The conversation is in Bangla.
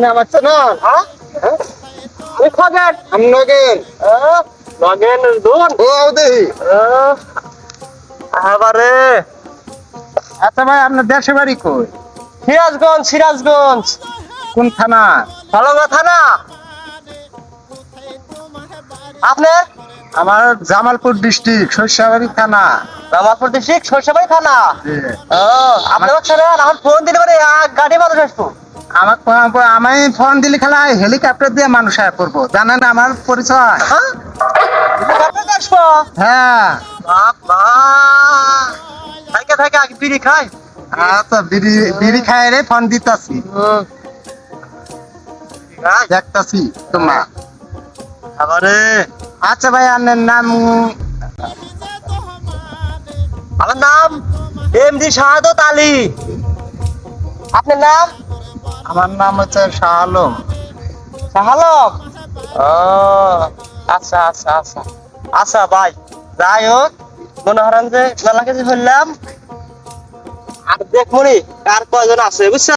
আমার চেনেন হ্যাঁ? হ্যাঁ? আমি খগেন। আমি নগেন। হ্যাঁ? নগেন দুন ও দেহি আবারে আচ্ছা ভাই আপনার দেশে বাড়ি কই? সিরাজগঞ্জ সিরাজগঞ্জ। কোন থানা? ভালোগা থানা। আপনার আমার জামালপুর ডিস্ট্রিক্ট শস্যাবাড়ি থানা। রামাপুর ডিস্ট্রিক্ট সরষাবাড়ি থানা। ও আপনার এখন ফোন দিলে পরে গাড়ি মানুষ আসব। আমার আমি ফোন দিলে খেলা হেলিকপ্টার দিয়ে মানুষ আয়া করব। জানেন আমার পরিচয়? হ্যাঁ? আসব? হ্যাঁ। থাকে থাকে আগে বিড়ি খাই। আচ্ছা বিড়ি বিড়ি খাই রে ফোন দিতাছি। দেখতাছি তোমার। আচ্ছা ভাই আপনার নাম আমার নাম এমডি শাহাদত আলী। আপনার নাম? আমার নাম হচ্ছে শাহ আলম। শাহালম ও আচ্ছা আচ্ছা আচ্ছা। আচ্ছা ভাই যাই হোক মনে হরান যে মেলা কিছু ফেললাম আর দেখমনি কার কয়জন আছে বুঝছ